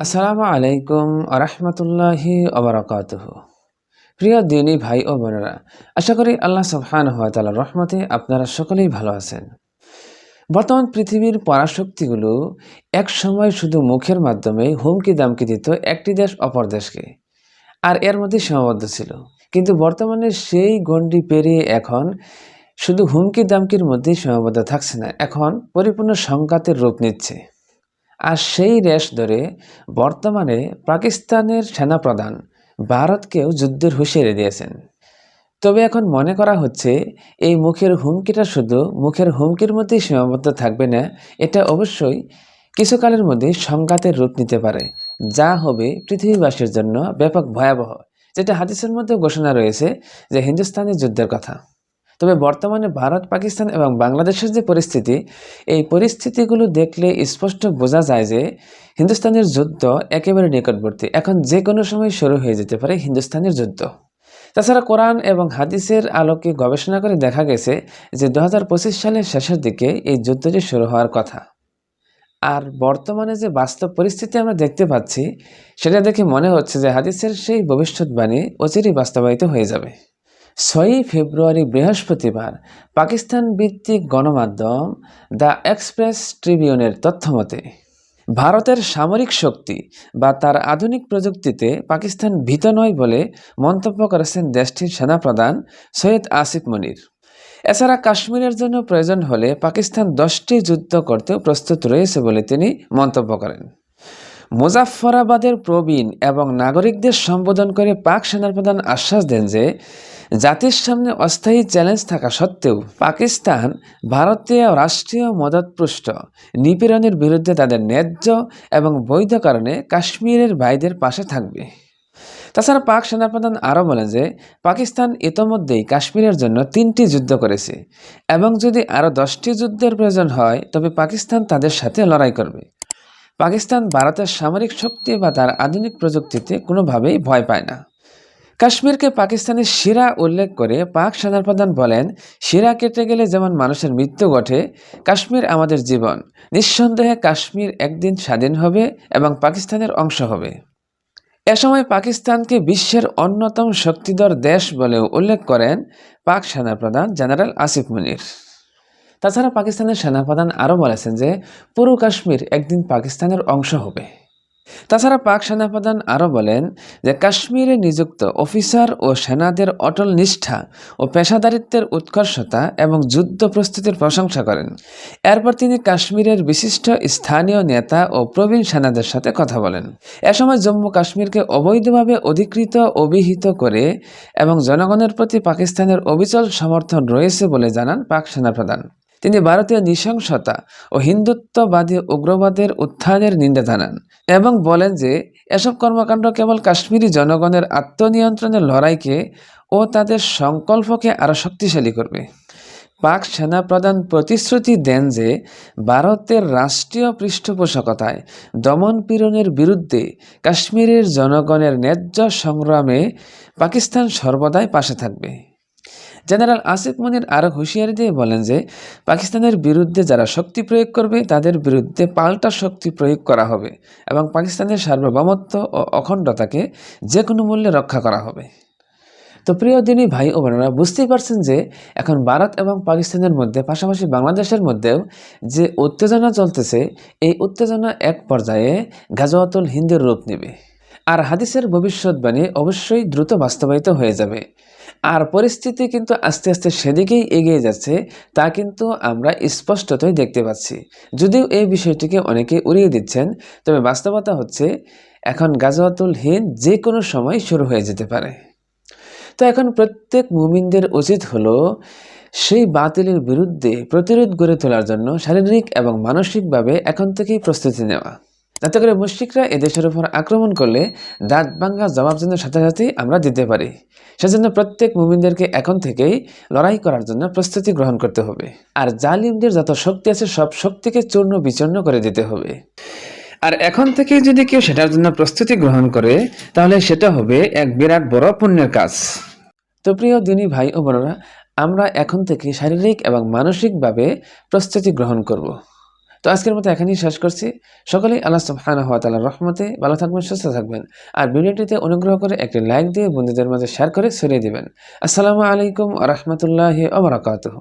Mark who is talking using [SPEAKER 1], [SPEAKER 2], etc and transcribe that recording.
[SPEAKER 1] আসসালামু আলাইকুম আরহামতুল্লাহি অবরাকাতুহ প্রিয় দিনী ভাই ও বোনেরা, আশা করি আল্লাহ সুবহান হাত রহমতে আপনারা সকলেই ভালো আছেন। বর্তমান পৃথিবীর পরাশক্তিগুলো এক সময় শুধু মুখের মাধ্যমে হুমকি দামকি দিত একটি দেশ অপর দেশকে, আর এর মধ্যে সীমাবদ্ধ ছিল। কিন্তু বর্তমানে সেই গণ্ডি পেরিয়ে এখন শুধু হুমকি দামকির মধ্যেই সীমাবদ্ধ থাকছে না, এখন পরিপূর্ণ সংঘাতের রূপ নিচ্ছে। আর সেই রেশ ধরে বর্তমানে পাকিস্তানের সেনাপ্রধান ভারতকেও যুদ্ধের হুঁশিয়ারি দিয়েছেন। তবে এখন মনে করা হচ্ছে, এই মুখের হুমকিটা শুধু মুখের হুমকির মধ্যেই সীমাবদ্ধ থাকবে না, এটা অবশ্যই কিছুকালের মধ্যেই সংঘাতের রূপ নিতে পারে। যা হবে পৃথিবীবাসীর জন্য ব্যাপক ভয়াবহ, যেটা হাদিসের মধ্যে ঘোষণা রয়েছে যে হিন্দুস্তানের যুদ্ধের কথা। তবে বর্তমানে ভারত, পাকিস্তান এবং বাংলাদেশের যে পরিস্থিতি, এই পরিস্থিতিগুলো দেখলে স্পষ্ট বোঝা যায় যে হিন্দুস্তানের যুদ্ধ একেবারে নিকটবর্তী। এখন যে কোনো সময় শুরু হয়ে যেতে পারে হিন্দুস্তানের যুদ্ধ। তাছাড়া কোরআন এবং হাদিসের আলোকে গবেষণা করে দেখা গেছে যে দু হাজার পঁচিশ সালের শেষের দিকে এই যুদ্ধটি শুরু হওয়ার কথা। আর বর্তমানে যে বাস্তব পরিস্থিতি আমরা দেখতে পাচ্ছি, সেটা দেখে মনে হচ্ছে যে হাদিসের সেই ভবিষ্যৎবাণী অচিরই বাস্তবায়িত হয়ে যাবে। ছয়ই ফেব্রুয়ারি বৃহস্পতিবার পাকিস্তান ভিত্তিক গণমাধ্যম দ্য এক্সপ্রেস ট্রিবিউনের তথ্যমতে, ভারতের সামরিক শক্তি বা তার আধুনিক প্রযুক্তিতে পাকিস্তান ভীত নয় বলে মন্তব্য করেছেন দেশটির সেনাপ্রধান সৈয়দ আসিফ মনির। এছাড়া কাশ্মীরের জন্য প্রয়োজন হলে পাকিস্তান দশটি যুদ্ধ করতেও প্রস্তুত রয়েছে বলে তিনি মন্তব্য করেন। মুজাফফরাবাদের প্রবীণ এবং নাগরিকদের সম্বোধন করে পাক সেনাপ্রধান আশ্বাস দেন যে জাতির সামনে অস্থায়ী চ্যালেঞ্জ থাকা সত্ত্বেও পাকিস্তান ভারতীয় রাষ্ট্রীয় মদতপুষ্ট, নিপীড়নের বিরুদ্ধে তাদের ন্যায্য এবং বৈধ কারণে কাশ্মীরের ভাইদের পাশে থাকবে। তাছাড়া পাক সেনাপ্রধান আরও বলেন যে, পাকিস্তান ইতোমধ্যেই কাশ্মীরের জন্য তিনটি যুদ্ধ করেছে এবং যদি আরও দশটি যুদ্ধের প্রয়োজন হয়, তবে পাকিস্তান তাদের সাথে লড়াই করবে। পাকিস্তান ভারতের সামরিক শক্তি বা তার আধুনিক প্রযুক্তিতে কোনোভাবেই ভয় পায় না। কাশ্মীরকে পাকিস্তানের শিরা উল্লেখ করে পাক সেনাপ্রধান বলেন, শিরা কেটে গেলে যেমন মানুষের মৃত্যু ঘটে, কাশ্মীর আমাদের জীবন। নিঃসন্দেহে কাশ্মীর একদিন স্বাধীন হবে এবং পাকিস্তানের অংশ হবে। এ সময় পাকিস্তানকে বিশ্বের অন্যতম শক্তিধর দেশ বলেও উল্লেখ করেন পাক সেনাপ্রধান জেনারেল আসিফ মুনির। তাছাড়া পাকিস্তানের সেনাপ্রধান আরও বলেছেন যে, পুরো কাশ্মীর একদিন পাকিস্তানের অংশ হবে। তাছাড়া পাক সেনাপ্রধান আরও বলেন যে কাশ্মীরে নিযুক্ত অফিসার ও সেনাদের অটল নিষ্ঠা ও পেশাদারিত্বের উৎকর্ষতা এবং যুদ্ধ প্রস্তুতির প্রশংসা করেন। এরপর তিনি কাশ্মীরের বিশিষ্ট স্থানীয় নেতা ও প্রবীণ সেনাদের সাথে কথা বলেন। এ সময় জম্মু কাশ্মীরকে অবৈধভাবে অধিকৃত, অভিহিত করে এবং জনগণের প্রতি পাকিস্তানের অবিচল সমর্থন রয়েছে বলে জানান পাক সেনাপ্রধান। তিনি ভারতীয় নৃশংসতা ও হিন্দুত্ববাদী উগ্রবাদের উত্থানের নিন্দা জানান এবং বলেন যে, এসব কর্মকাণ্ড কেবল কাশ্মীরি জনগণের আত্মনিয়ন্ত্রণের লড়াইকে ও তাদের সংকল্পকে আরও শক্তিশালী করবে। পাক সেনাপ্রধান প্রতিশ্রুতি দেন যে, ভারতের রাষ্ট্রীয় পৃষ্ঠপোষকতায় দমন পীড়নের বিরুদ্ধে কাশ্মীরের জনগণের ন্যায্য সংগ্রামে পাকিস্তান সর্বদাই পাশে থাকবে। জেনারেল আসিফ মনির আরও হুঁশিয়ারি দিয়ে বলেন যে, পাকিস্তানের বিরুদ্ধে যারা শক্তি প্রয়োগ করবে, তাদের বিরুদ্ধে পাল্টা শক্তি প্রয়োগ করা হবে এবং পাকিস্তানের সার্বভৌমত্ব ও অখণ্ডতাকে যে কোনো মূল্যে রক্ষা করা হবে। তো প্রিয় দিনী ভাই ও বোনেরা, বুঝতেই পারছেন যে, এখন ভারত এবং পাকিস্তানের মধ্যে, পাশাপাশি বাংলাদেশের মধ্যেও যে উত্তেজনা চলতেছে, এই উত্তেজনা এক পর্যায়ে গাজওয়াতুল হিন্দের রূপ নেবে। আর হাদিসের ভবিষ্যৎবাণী অবশ্যই দ্রুত বাস্তবায়িত হয়ে যাবে। আর পরিস্থিতি কিন্তু আস্তে আস্তে সেদিকেই এগিয়ে যাচ্ছে, তা কিন্তু আমরা স্পষ্টতই দেখতে পাচ্ছি। যদিও এই বিষয়টিকে অনেকে উড়িয়ে দিচ্ছেন, তবে বাস্তবতা হচ্ছে এখন গাজওয়াতুল হিন্দ যে কোনো সময় শুরু হয়ে যেতে পারে। তো এখন প্রত্যেক মুমিনদের উচিত হলো সেই বাতিলের বিরুদ্ধে প্রতিরোধ গড়ে তোলার জন্য শারীরিক এবং মানসিকভাবে এখন থেকেই প্রস্তুতি নেওয়া। যাতে করে মুশ্রিকরা এদেশের উপর আক্রমণ করলে দাঁত ভাঙ্গা জবাব যেন সাথে সাথেই আমরা দিতে পারি। সেজন্য প্রত্যেক মুমিনদেরকে এখন থেকেই লড়াই করার জন্য প্রস্তুতি গ্রহণ করতে হবে। আর জালিমদের যত শক্তি আছে, সব শক্তিকে চূর্ণ বিচূর্ণ করে দিতে হবে। আর এখন থেকে যদি কেউ সেটার জন্য প্রস্তুতি গ্রহণ করে, তাহলে সেটা হবে এক বিরাট বড় পুণ্যের কাজ। তো প্রিয় দিনী ভাই ও বোনেরা, আমরা এখন থেকে শারীরিক এবং মানসিকভাবে প্রস্তুতি গ্রহণ করব। তো আজকের মতো এখানেই শেষ করছি। সকলেই আল্লাহ সুবহানাহু হাত আল্লাহ রহমতে ভালো থাকবেন, সুস্থ থাকবেন। আর ভিডিওটিতে অনুগ্রহ করে একটি লাইক দিয়ে বন্ধুদের মাঝে শেয়ার করে ছড়িয়ে দিবেন। আসসালামু আলাইকুম রহমতুল্লাহ রাহমাতুল্লাহি ওয়া বারাকাতুহু।